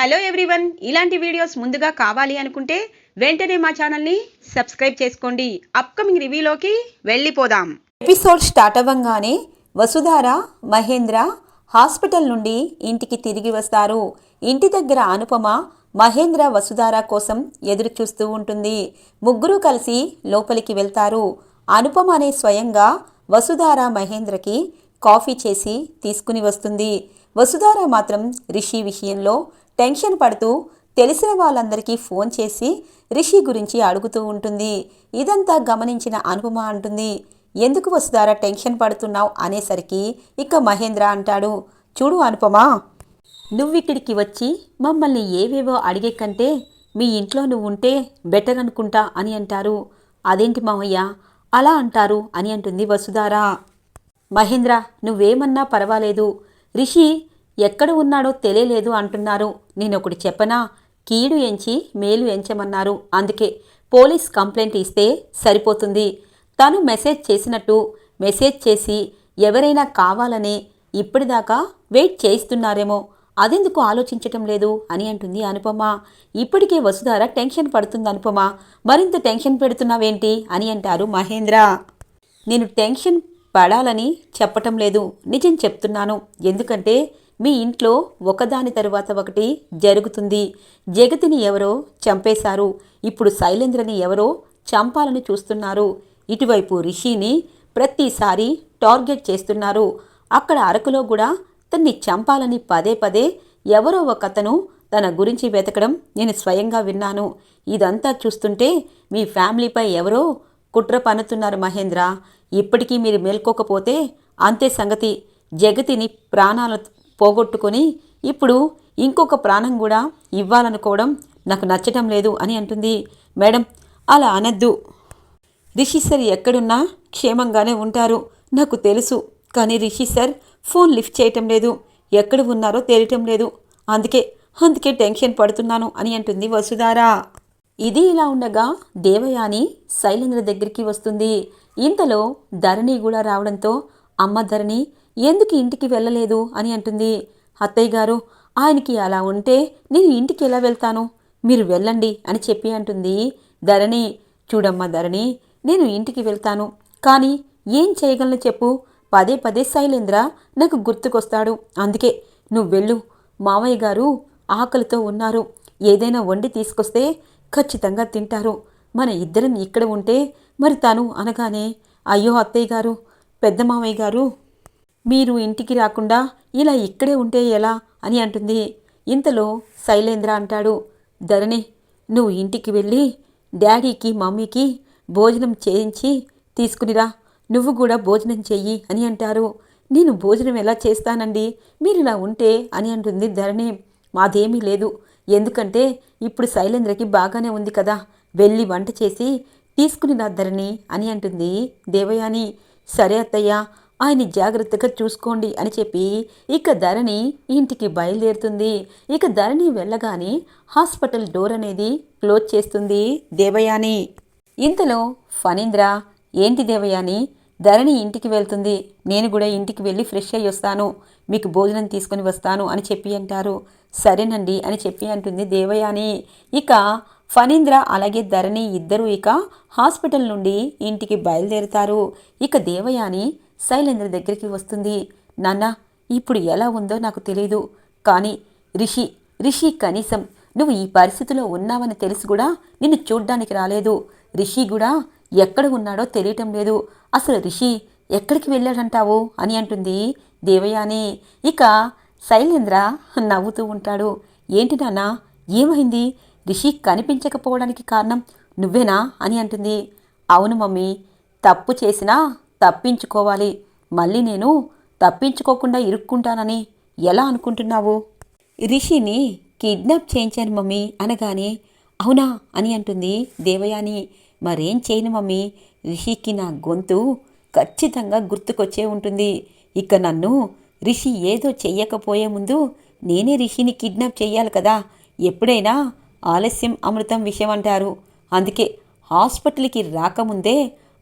Hello everyone ఇలాంటి videos ముందుగా కావాలి అనుకుంటే వెంటనే మా ఛానల్ని సబ్స్క్రైబ్ చేసుకోండి. అప్కమింగ్ రివ్యూలోకి వెళ్ళిపోదాం. ఎపిసోడ్ స్టార్ట్ అవ్వంగానే వసుధార మహేంద్ర హాస్పిటల్ నుండి ఇంటికి తిరిగి వస్తారు. ఇంటి దగ్గర అనుపమ మహేంద్ర వసుధార కోసం ఎదురు చూస్తూ ఉంటుంది. ముగ్గురు కలిసి లోపలికి వెళ్తారు. అనుపమ అనే స్వయంగా వసుధార మహేంద్రకి కాఫీ చేసి తీసుకుని వస్తుంది. వసుధార మాత్రం రిషి విషయంలో టెన్షన్ పడుతూ తెలిసిన వాళ్ళందరికీ ఫోన్ చేసి రిషి గురించి అడుగుతూ ఉంటుంది. ఇదంతా గమనించిన అనుపమ అంటుంది ఎందుకు వసుధారా టెన్షన్ పడుతున్నావు అనేసరికి ఇక మహేంద్ర అంటాడు చూడు అనుపమా నువ్విక్కడికి వచ్చి మమ్మల్ని ఏవేవో అడిగే కంటే మీ ఇంట్లో నువ్వు ఉంటే బెటర్ అనుకుంటా అని అంటారు. అదేంటి మామయ్య అలా అంటారు అని అంటుంది వసుధారా. మహేంద్ర నువ్వేమన్నా పర్వాలేదు రిషి ఎక్కడ ఉన్నాడో తెలియలేదు అంటున్నారు. నేనొకటి చెప్పనా కీడు ఎంచి మేలు ఎంచమన్నారు. అందుకే పోలీస్ కంప్లైంట్ ఇస్తే సరిపోతుంది. తను మెసేజ్ చేసినట్టు మెసేజ్ చేసి ఎవరైనా కావాలని ఇప్పటిదాకా వెయిట్ చేయిస్తున్నారేమో అదెందుకు ఆలోచించటం లేదు అని అంటుంది అనుపమ. ఇప్పటికే వసుధార టెన్షన్ పడుతుంది అనుపమ. మరింత టెన్షన్ పెడుతున్నావేంటి అని అంటారు మహేంద్ర. నేను టెన్షన్ పడాలని చెప్పటం లేదు నిజం చెప్తున్నాను. ఎందుకంటే మీ ఇంట్లో ఒకదాని తరువాత ఒకటి జరుగుతుంది. జగతిని ఎవరో చంపేశారు. ఇప్పుడు శైలేంద్రని ఎవరో చంపాలని చూస్తున్నారు. ఇటువైపు రిషిని ప్రతిసారి టార్గెట్ చేస్తున్నారు. అక్కడ అరకులో కూడా తన్ని చంపాలని పదే పదే ఎవరో ఒకతను తన గురించి వెతకడం నేను స్వయంగా విన్నాను. ఇదంతా చూస్తుంటే మీ ఫ్యామిలీపై ఎవరో కుట్ర పన్నుతున్నారు మహేంద్ర. ఇప్పటికీ మీరు మేల్కోకపోతే అంతే సంగతి. జగతిని ప్రాణాల పోగొట్టుకొని ఇప్పుడు ఇంకొక ప్రాణం కూడా ఇవ్వాలనుకోవడం నాకు నచ్చటం లేదు అని అంటుంది. మేడం అలా అనద్దు. రిషి సార్ ఎక్కడున్నా క్షేమంగానే ఉంటారు నాకు తెలుసు. కానీ రిషి సార్ ఫోన్ లిఫ్ట్ చేయటం లేదు ఎక్కడ ఉన్నారో తేలటం లేదు. అందుకే అందుకే టెన్షన్ పడుతున్నాను అని అంటుంది వసుధారా. ఇది ఇలా ఉండగా దేవయాని శైలేంద్ర దగ్గరికి వస్తుంది. ఇంతలో ధరణి కూడా రావడంతో అమ్మ ధరణి ఎందుకు ఇంటికి వెళ్ళలేదు అని అంటుంది. అత్తయ్య గారు ఆయనకి అలా ఉంటే నేను ఇంటికి ఎలా వెళ్తాను? మీరు వెళ్ళండి అని చెప్పి అంటుంది. ధరణి చూడమ్మా ధరణి నేను ఇంటికి వెళ్తాను. కానీ ఏం చేయగలను చెప్పు? పదే పదే శైలేంద్ర నాకు గుర్తుకొస్తాడు. అందుకే నువ్వు వెళ్ళు. మామయ్య గారు ఆకలితో ఉన్నారు. ఏదైనా వండి తీసుకొస్తే ఖచ్చితంగా తింటారు. మన ఇద్దరం ఇక్కడ ఉంటే మరి తను అనగానే అయ్యో అత్తయ్య గారు పెద్ద మామయ్య గారు మీరు ఇంటికి రాకుండా ఇలా ఇక్కడే ఉంటే ఎలా అని అంటుంది. ఇంతలో శైలేంద్ర అంటాడు ధరణి నువ్వు ఇంటికి వెళ్ళి డాడీకి మమ్మీకి భోజనం చేయించి తీసుకునిరా. నువ్వు కూడా భోజనం చెయ్యి అని అంటారు. నేను భోజనం ఎలా చేస్తానండి? మీరు ఇలా ఉంటే అని అంటుంది ధరణి. మాదేమీ లేదు. ఎందుకంటే ఇప్పుడు శైలేంద్రకి బాగానే ఉంది కదా. వెళ్ళి వంట చేసి తీసుకుని ధరణి అని అంటుంది దేవయాని. సరే అత్తయ్య ఆయన్ని జాగ్రత్తగా చూసుకోండి అని చెప్పి ఇక ధరణి ఇంటికి బయలుదేరుతుంది. ఇక ధరణి వెళ్ళగానే హాస్పిటల్ డోర్ అనేది క్లోజ్ చేస్తుంది దేవయాని. ఇంతలో ఫణీంద్ర ఏంటి దేవయాని? ధరణి ఇంటికి వెళ్తుంది. నేను కూడా ఇంటికి వెళ్ళి ఫ్రెష్ అయ్యి వస్తాను. మీకు భోజనం తీసుకొని వస్తాను అని చెప్పి అంటారు. సరేనండి అని చెప్పి అంటుంది దేవయాని. ఇక ఫణీంద్ర అలాగే ధరణి ఇద్దరూ ఇక హాస్పిటల్ నుండి ఇంటికి బయలుదేరుతారు. ఇక దేవయాని శైలేంద్ర దగ్గరికి వస్తుంది. నాన్న ఇప్పుడు ఎలా ఉందో నాకు తెలియదు కానీ రిషి రిషి కనీసం నువ్వు ఈ పరిస్థితిలో ఉన్నావని తెలిసి కూడా నిన్ను చూడ్డానికి రాలేదు. రిషి కూడా ఎక్కడ ఉన్నాడో తెలియటం లేదు. అసలు రిషి ఎక్కడికి వెళ్ళాడంటావు అని అంటుంది దేవయాని. ఇక శైలేంద్ర నవ్వుతూ ఉంటాడు. ఏంటి నాన్న ఏమైంది? రిషి కనిపించకపోవడానికి కారణం నువ్వేనా అని అంటుంది. అవును మమ్మీ తప్పు చేసినా తప్పించుకోవాలి. మళ్ళీ నేను తప్పించుకోకుండా ఇరుక్కుంటానని ఎలా అనుకుంటున్నావు? రిషిని కిడ్నాప్ చేయించాను మమ్మీ అనగానే అవునా అని అంటుంది దేవయాని. మరేం చేయను మమ్మీ రిషికి నా గొంతు ఖచ్చితంగా గుర్తుకొచ్చే ఉంటుంది. ఇక నన్ను రిషి ఏదో చెయ్యకపోయే ముందు నేనే రిషిని కిడ్నాప్ చేయాలి కదా. ఎప్పుడైనా ఆలస్యం అమృతం విషయం అంటారు. అందుకే హాస్పిటల్కి రాకముందే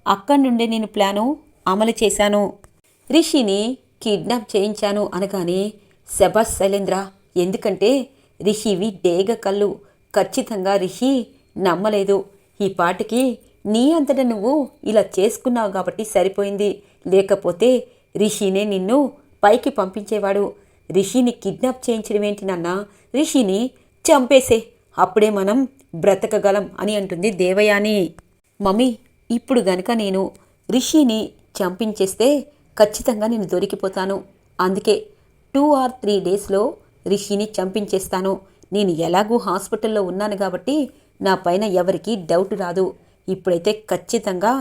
అక్కడి నుండే నేను ప్లాను అమలు చేశాను. రిషిని కిడ్నాప్ చేయించాను అనగానే శబాష్ శైలేంద్ర ఎందుకంటే రిషివి డేగ కళ్ళు. ఖచ్చితంగా రిషి నమ్మలేదు. ఈ పాటికి నీ అంతట నువ్వు ఇలా చేసుకున్నావు కాబట్టి సరిపోయింది. లేకపోతే రిషినే నిన్ను పైకి పంపించేవాడు. రిషిని కిడ్నాప్ చేయించడం ఏంటి నాన్న? రిషిని చంపేసే. అప్పుడే మనం బ్రతకగలం అని అంటుంది దేవయాని. మమ్మీ ఇప్పుడు గనక నేను రిషిని చంపించేస్తే ఖచ్చితంగా నేను దొరికిపోతాను. అందుకే టూ ఆర్ త్రీ డేస్లో రిషిని చంపించేస్తాను. నేను ఎలాగూ హాస్పిటల్లో ఉన్నాను కాబట్టి నా పైన ఎవరికీ డౌట్ రాదు. ఇప్పుడైతే ఖచ్చితంగా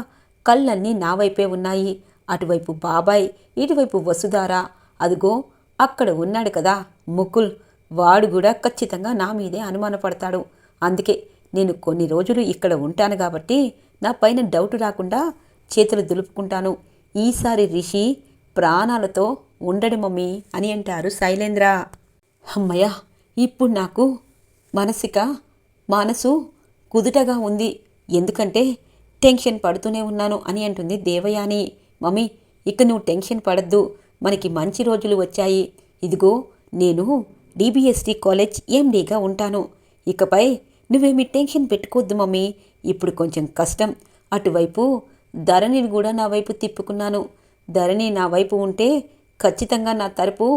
కళ్ళన్నీ నా వైపే ఉన్నాయి. అటువైపు బాబాయ్ ఇటువైపు వసుధార. అదిగో అక్కడ ఉన్నాడు కదా ముకుల్. వాడు కూడా ఖచ్చితంగా నా మీదే అనుమానపడతాడు. అందుకే నేను కొన్ని రోజులు ఇక్కడ ఉంటాను కాబట్టి నా పైన డౌట్ రాకుండా చేతులు దులుపుకుంటాను. ఈసారి రిషి ప్రాణాలతో ఉండడు మమ్మీ అని అంటారు శైలేంద్ర. అమ్మయ్య ఇప్పుడు నాకు మనసిక మనసు కుదుటగా ఉంది. ఎందుకంటే టెన్షన్ పడుతూనే ఉన్నాను అని అంటుంది దేవయాని. మమ్మీ ఇక నువ్వు టెన్షన్ పడద్దు. మనకి మంచి రోజులు వచ్చాయి. ఇదిగో నేను డిబిఎస్టి కాలేజ్ ఎండీగా ఉంటాను. ఇకపై నువ్వేమి టెన్షన్ పెట్టుకోవద్దు మమ్మీ. ఇప్పుడు కొంచెం కష్టం. అటువైపు ధరణిని కూడా నా వైపు తిప్పుకున్నాను. ధరణి నా వైపు ఉంటే ఖచ్చితంగా నా తరపు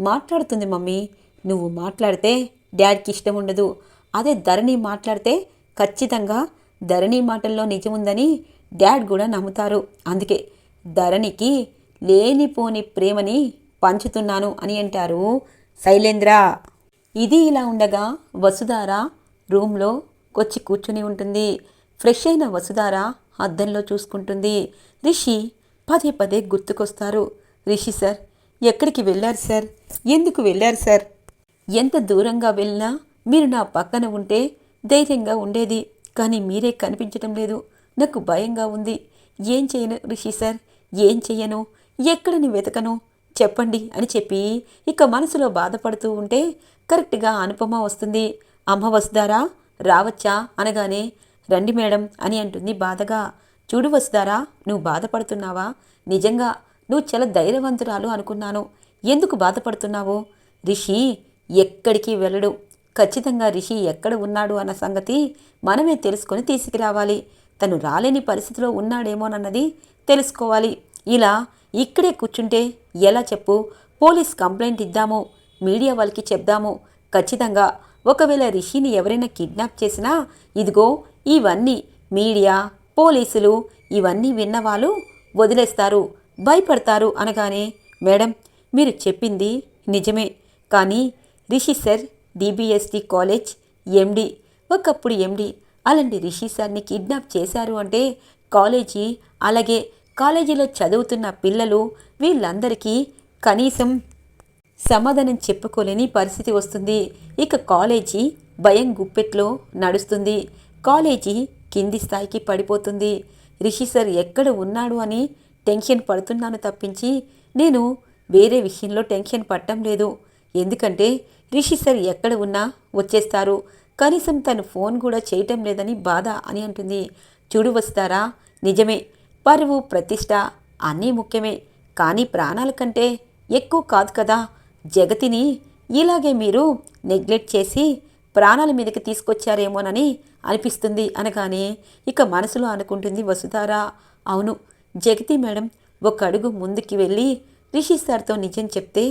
మాట్లాడుతుంది మమ్మీ. నువ్వు మాట్లాడితే డాడీకి ఇష్టం ఉండదు. అదే ధరణి మాట్లాడితే ఖచ్చితంగా ధరణి మాటల్లో నిజముందని డాడ్ కూడా నమ్ముతారు. అందుకే ధరణికి లేనిపోని ప్రేమని పంచుతున్నాను అని అంటారు శైలేంద్ర. ఇది ఇలా ఉండగా వసుధార రూమ్లో కొచ్చి కూర్చుని ఉంటుంది. ఫ్రెష్ అయిన వసుధార అద్దంలో చూసుకుంటుంది. రిషి పదే పదే గుర్తుకొస్తారు. రిషి సార్ ఎక్కడికి వెళ్ళారు సార్? ఎందుకు వెళ్ళారు సార్? ఎంత దూరంగా వెళ్ళినా మీరు నా పక్కన ఉంటే ధైర్యంగా ఉండేది కానీ మీరే కనిపించటం లేదు. నాకు భయంగా ఉంది. ఏం చేయను రిషి సార్? ఏం చెయ్యను? ఎక్కడని వెతకను? చెప్పండి అని చెప్పి ఇక మనసులో బాధపడుతూ ఉంటే కరెక్ట్గా అనుపమ వస్తుంది. అమ్మ వస్తారా రావచ్చా? అనగానే రండి మేడం అని అంటుంది బాధగా. చూడు వస్తారా నువ్వు బాధపడుతున్నావా? నిజంగా నువ్వు చాలా ధైర్యవంతురాలు అనుకున్నాను. ఎందుకు బాధపడుతున్నావు? రిషి ఎక్కడికి వెళ్ళడు. ఖచ్చితంగా రిషి ఎక్కడ ఉన్నాడు అన్న సంగతి మనమే తెలుసుకొని తీసుకురావాలి. తను రాలేని పరిస్థితిలో ఉన్నాడేమోనన్నది తెలుసుకోవాలి. ఇలా ఇక్కడే కూర్చుంటే ఎలా చెప్పు? పోలీస్ కంప్లైంట్ ఇద్దాము. మీడియా వాళ్ళకి చెప్దాము. ఖచ్చితంగా. ఒకవేళ రిషిని ఎవరైనా కిడ్నాప్ చేసినా ఇదిగో ఇవన్నీ మీడియా పోలీసులు ఇవన్నీ విన్నవాళ్ళు వదిలేస్తారు భయపడతారు అనగానే మేడం మీరు చెప్పింది నిజమే. కానీ Rishi sir DBST college MD ఒకప్పుడు ఎండి అలాంటి రిషి సార్ని కిడ్నాప్ చేశారు అంటే కాలేజీ అలాగే కాలేజీలో చదువుతున్న పిల్లలు వీళ్ళందరికీ కనీసం సమాధానం చెప్పుకోలేని పరిస్థితి వస్తుంది. ఇక కాలేజీ భయం గుప్పెట్లో నడుస్తుంది. కాలేజీ కింది స్థాయికి పడిపోతుంది. రిషి సార్ ఎక్కడ ఉన్నాడు అని టెన్షన్ పడుతున్నాను తప్పించి నేను వేరే విషయంలో టెన్షన్ పడటం లేదు. ఎందుకంటే రిషి సార్ ఎక్కడ ఉన్నా వచ్చేస్తారు. కనీసం తను ఫోన్ కూడా చేయటం లేదని బాధ అని అంటుంది. చూడు వస్తారా? నిజమే. పరువు ప్రతిష్ట అన్నీ ముఖ్యమే. కానీ ప్రాణాల కంటే ఎక్కువ కాదు కదా. జగతిని ఇలాగే మీరు నెగ్లెక్ట్ చేసి ప్రాణాల మీదకి తీసుకొచ్చారేమోనని అనిపిస్తుంది అనగానే ఇక మనసులో అనుకుంటుంది వసుధార. అవును జగతి మేడం ఒక అడుగు ముందుకి వెళ్ళి రిషి సార్తో నిజం చెప్తే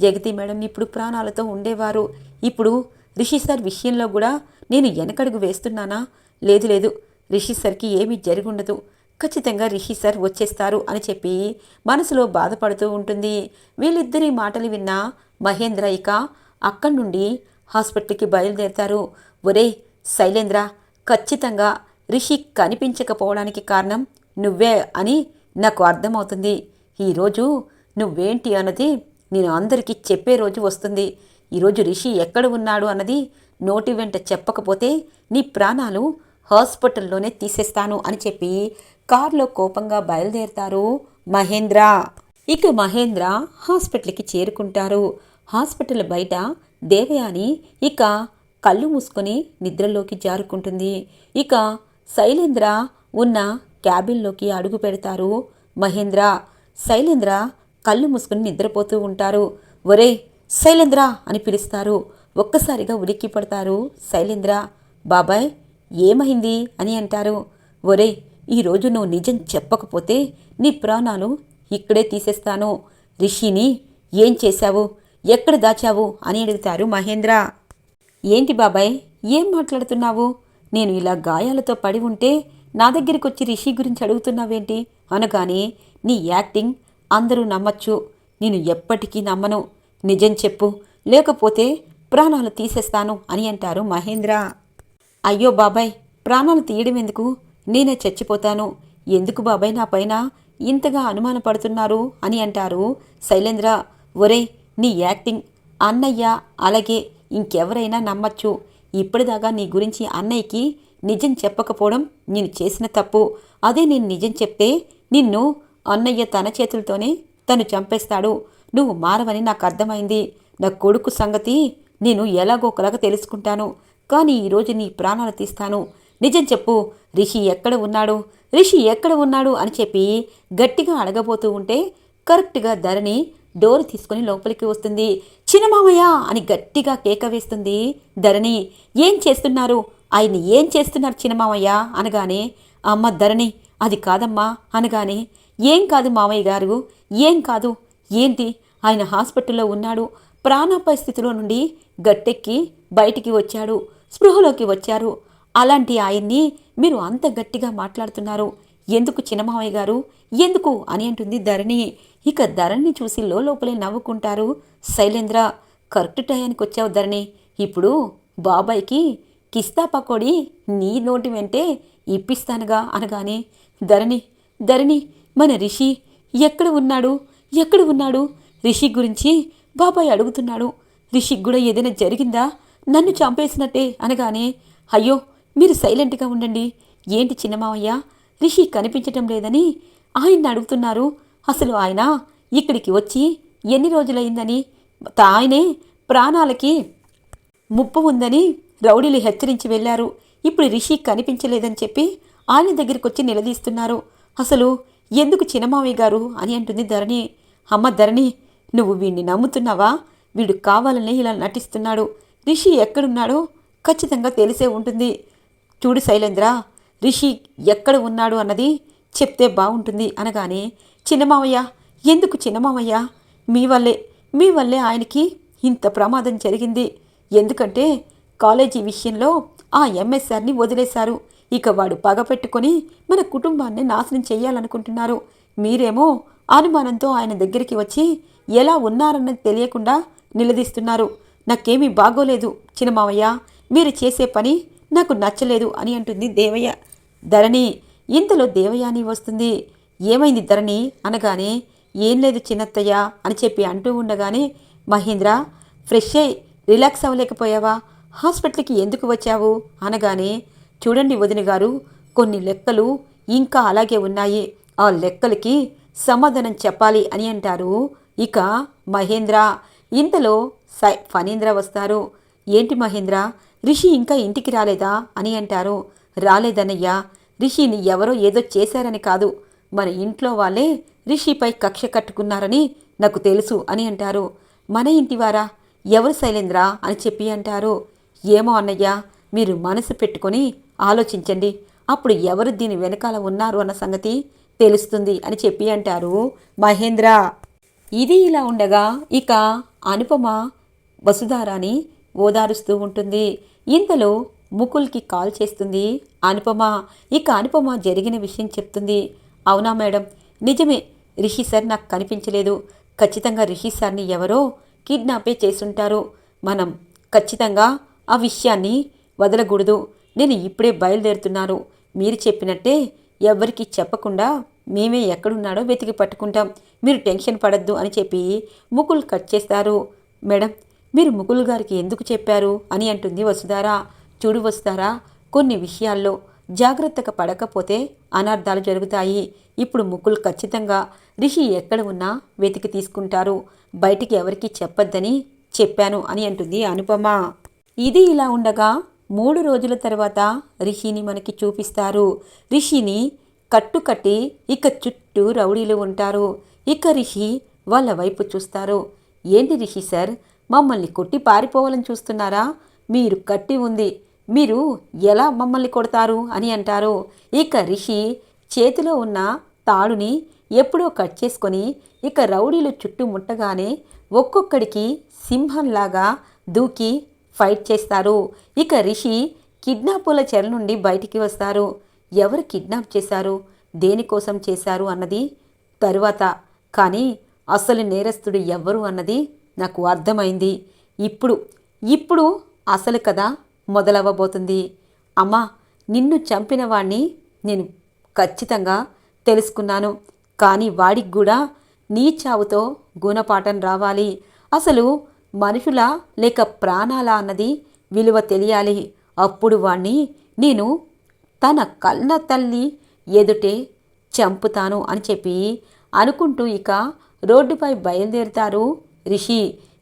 జగతి మేడం ఇప్పుడు ప్రాణాలతో ఉండేవారు. ఇప్పుడు రిషి సార్ విషయంలో కూడా నేను వెనకడుగు వేస్తున్నానా? లేదు లేదు. రిషి సార్కి ఏమీ జరుగుండదు. ఖచ్చితంగా రిషి సార్ వచ్చేస్తారు అని చెప్పి మనసులో బాధపడుతూ ఉంటుంది. వీళ్ళిద్దరి మాటలు విన్న మహేంద్ర ఇక అక్కడి నుండి హాస్పిటల్కి బయలుదేరతారు. ఒరే శైలేంద్ర ఖచ్చితంగా రిషి కనిపించకపోవడానికి కారణం నువ్వే అని నాకు అర్థమవుతుంది. ఈరోజు నువ్వేంటి అన్నది నేను అందరికీ చెప్పే రోజు వస్తుంది. ఈరోజు రిషి ఎక్కడ ఉన్నాడు అన్నది నోటి వెంట చెప్పకపోతే నీ ప్రాణాలు హాస్పిటల్లోనే తీసేస్తాను అని చెప్పి కారులో కోపంగా బయలుదేరతారు మహేంద్ర. ఇక మహేంద్ర హాస్పిటల్కి చేరుకుంటారు. హాస్పిటల్ బయట దేవయాని ఇక కళ్ళు మూసుకొని నిద్రలోకి జారుకుంటుంది. ఇక శైలేంద్ర ఉన్న క్యాబిన్లోకి అడుగు పెడతారు. మహేంద్ర శైలేంద్ర కళ్ళు మూసుకుని నిద్రపోతూ ఉంటారు. ఒరే శైలేంద్ర అని పిలుస్తారు. ఒక్కసారిగా ఉలిక్కి పడతారు శైలేంద్ర. బాబాయ్ ఏమైంది? అని అంటారు. ఒరే ఈరోజు నువ్వు నిజం చెప్పకపోతే నీ ప్రాణాలు ఇక్కడే తీసేస్తాను. రిషిని ఏం చేశావు? ఎక్కడ దాచావు? అని అడుగుతారు మహేంద్ర. ఏంటి బాబాయ్ ఏం మాట్లాడుతున్నావు? నేను ఇలా గాయాలతో పడి ఉంటే నా దగ్గరికి వచ్చి రిషి గురించి అడుగుతున్నావేంటి? అనగానే నీ యాక్టింగ్ అందరూ నమ్మచ్చు. నేను ఎప్పటికీ నమ్మను. నిజం చెప్పు. లేకపోతే ప్రాణాలు తీసేస్తాను అని అంటారు మహేంద్ర. అయ్యో బాబాయ్ ప్రాణాలు తీయడం ఎందుకు? నేనే చచ్చిపోతాను. ఎందుకు బాబాయ్ నా పైన ఇంతగా అనుమానపడుతున్నారు అని అంటారు శైలేంద్ర. ఒరే నీ యాక్టింగ్ అన్నయ్య అలాగే ఇంకెవరైనా నమ్మచ్చు. ఇప్పటిదాకా నీ గురించి అన్నయ్యకి నిజం చెప్పకపోవడం నేను చేసిన తప్పు. అదే నేను నిజం చెప్తే నిన్ను అన్నయ్య తన చేతులతోనే తను చంపేస్తాడు. నువ్వు మారవని నాకు అర్థమైంది. నా కొడుకు సంగతి నేను ఎలాగో ఒకలాగా తెలుసుకుంటాను. కానీ ఈరోజు నీ ప్రాణాలు తీస్తాను. నిజం చెప్పు రిషి ఎక్కడ ఉన్నాడు? రిషి ఎక్కడ ఉన్నాడు అని చెప్పి గట్టిగా అడగబోతూ ఉంటే కరెక్ట్గా ధరణి డోర్ తీసుకుని లోపలికి వస్తుంది. చిన్నమామయ్య అని గట్టిగా కేక వేస్తుంది ధరణి. ఏం చేస్తున్నారు? ఆయన్ని ఏం చేస్తున్నారు చినమామయ్య అనగానే అమ్మ ధరణి అది కాదమ్మా అనగానే ఏం కాదు మామయ్య గారు ఏం కాదు ఏంటి? ఆయన హాస్పిటల్లో ఉన్నాడు ప్రాణాపాయ స్థితిలో నుండి గట్టెక్కి బయటికి వచ్చాడు స్పృహలోకి వచ్చారు. అలాంటి ఆయన్ని మీరు అంత గట్టిగా మాట్లాడుతున్నారు ఎందుకు చిన్నమామయ్య గారు? ఎందుకు? అని అంటుంది ధరణి. ఇక ధరణిని చూసి లోపలే నవ్వుకుంటారు. శైలేంద్ర కరెక్ట్ టయానికి వచ్చావు ధరణి. ఇప్పుడు బాబాయ్కి కిస్తా పకోడి నీ నోటి వెంటే ఇప్పిస్తానుగా అనగానే ధరణి ధరణి మన రిషి ఎక్కడ ఉన్నాడు? ఎక్కడ ఉన్నాడు? రిషి గురించి బాబాయ్ అడుగుతున్నాడు. రిషికి కూడా ఏదైనా జరిగిందా? నన్ను చంపేసినట్టే అనగానే అయ్యో మీరు సైలెంట్గా ఉండండి. ఏంటి చిన్నమావయ్య రిషి కనిపించటం లేదని ఆయన్ని అడుగుతున్నారు. అసలు ఆయన ఇక్కడికి వచ్చి ఎన్ని రోజులైందని? ఆయనే ప్రాణాలకి ముప్పు ఉందని రౌడీలు హెచ్చరించి వెళ్ళారు ఇప్పుడు రిషి కనిపించలేదని చెప్పి ఆయన దగ్గరికి వచ్చి నిలదీస్తున్నారు. అసలు ఎందుకు చిన్నమావయ్య గారు అని అంటుంది ధరణి. అమ్మ ధరణి నువ్వు వీడిని నమ్ముతున్నావా? వీడు కావాలని ఇలా నటిస్తున్నాడు. రిషి ఎక్కడున్నాడో ఖచ్చితంగా తెలిసే ఉంటుంది. చూడు శైలేంద్ర రిషి ఎక్కడ ఉన్నాడు అన్నది చెప్తే బాగుంటుంది అనగానే చిన్నమావయ్య ఎందుకు చిన్నమావయ్య? మీ వల్లే మీ వల్లే ఆయనకి ఇంత ప్రమాదం జరిగింది. ఎందుకంటే కాలేజీ విషయంలో ఆ ఎంఎస్ఆర్ని వదిలేశారు. ఇక వాడు పగపెట్టుకొని మన కుటుంబాన్ని నాశనం చేయాలనుకుంటున్నారు. మీరేమో అనుమానంతో ఆయన దగ్గరికి వచ్చి ఎలా ఉన్నారన్నది తెలియకుండా నిలదీస్తున్నారు. నాకేమీ బాగోలేదు చిన్నమావయ్య. మీరు చేసే పని నాకు నచ్చలేదు అని అంటుంది దేవయ్య. ధరణి ఇంతలో దేవయాని వస్తుంది. ఏమైంది ధరణి? అనగానే ఏం లేదు చిన్నత్తయ్య అని చెప్పి అంటూ ఉండగానే మహేంద్ర ఫ్రెష్ అయి రిలాక్స్ అవ్వలేకపోయావా? హాస్పిటల్కి ఎందుకు వచ్చావు? అనగానే చూడండి వదిన గారు కొన్ని లెక్కలు ఇంకా అలాగే ఉన్నాయి. ఆ లెక్కలకి సమాధానం చెప్పాలి అని అంటారు. ఇక మహేంద్ర ఇంతలో సై ఫణీంద్ర వస్తారు. ఏంటి మహేంద్ర? రిషి ఇంకా ఇంటికి రాలేదా? అని అంటారు. రాలేదన్నయ్యా. రిషిని ఎవరో ఏదో చేశారని కాదు. మన ఇంట్లో వాళ్ళే రిషిపై కక్ష కట్టుకున్నారని నాకు తెలుసు అని అంటారు. మన ఇంటివారా? ఎవరు శైలేంద్ర అని చెప్పి అంటారు. ఏమో అన్నయ్య మీరు మనసు పెట్టుకొని ఆలోచించండి. అప్పుడు ఎవరు దీని వెనకాల ఉన్నారు అన్న సంగతి తెలుస్తుంది అని చెప్పి అంటారు మహేంద్ర. ఇది ఇలా ఉండగా ఇక అనుపమ వసుధారాని ఓదారుస్తూ ఉంటుంది. ఇంతలో ముకుల్కి కాల్ చేస్తుంది. అనుపమ ఇక అనుపమ జరిగిన విషయం చెప్తుంది. అవునా మేడం? నిజమే రిషి సార్ నాకు కనిపించలేదు. ఖచ్చితంగా రిషి సార్ని ఎవరో కిడ్నాపే చేసుంటారు. మనం ఖచ్చితంగా ఆ విషయాన్ని వదలకూడదు. నేను ఇప్పుడే బయలుదేరుతున్నాను. మీరు చెప్పినట్టే ఎవ్వరికీ చెప్పకుండా మేమే ఎక్కడున్నాడో వెతికి పట్టుకుంటాం. మీరు టెన్షన్ పడద్దు అని చెప్పి ముకుల్ కట్ చేస్తారు. మేడం మీరు ముకుల్ గారికి ఎందుకు చెప్పారు అని అంటుంది వసుధారా. చూడు వస్తారా కొన్ని విషయాల్లో జాగ్రత్తగా పడకపోతే అనర్థాలు జరుగుతాయి. ఇప్పుడు ముకుల్ ఖచ్చితంగా రిషి ఎక్కడ ఉన్నా వెతికి తీసుకుంటారు. బయటికి ఎవరికీ చెప్పొద్దని చెప్పాను అని అంటుంది అనుపమ. ఇది ఇలా ఉండగా మూడు రోజుల తర్వాత రిషిని మనకి చూపిస్తారు. రిషిని కట్టుకట్టి ఇక చుట్టూ రౌడీలు ఉంటారు. ఇక రిషి వాళ్ళ వైపు చూస్తారు. ఏంటి రిషి సార్? మమ్మల్ని కొట్టి పారిపోవాలని చూస్తున్నారా? మీరు కట్టి ఉంది. మీరు ఎలా మమ్మల్ని కొడతారు అని అంటారు ఇక రిషి చేతిలో ఉన్న తాడుని ఎప్పుడో కట్ చేసుకొని ఇక రౌడీలు చుట్టుముట్టగానే ఒక్కొక్కడికి సింహంలాగా దూకి ఫైట్ చేస్తారు. ఇక రిషి కిడ్నాపుల చెర నుండి బయటికి వస్తారు. ఎవరు కిడ్నాప్ చేశారు? దేనికోసం చేశారు అన్నది తరువాత. కానీ అసలు నేరస్తుడు ఎవరు అన్నది నాకు అర్థమైంది. ఇప్పుడు ఇప్పుడు అసలు కదా మొదలవ్వబోతుంది. అమ్మా నిన్ను చంపిన వాణ్ణి నేను ఖచ్చితంగా తెలుసుకున్నాను. కానీ వాడికి కూడా నీ చావుతో గుణపాఠం రావాలి. అసలు మనుషుల లేక ప్రాణాల అన్నది విలువ తెలియాలి. అప్పుడు వాణ్ణి నేను తన కన్న తల్లి ఎదుటే చంపుతాను అని చెప్పి అనుకుంటూ ఇక రోడ్డుపై బయలుదేరుతారు రిషి.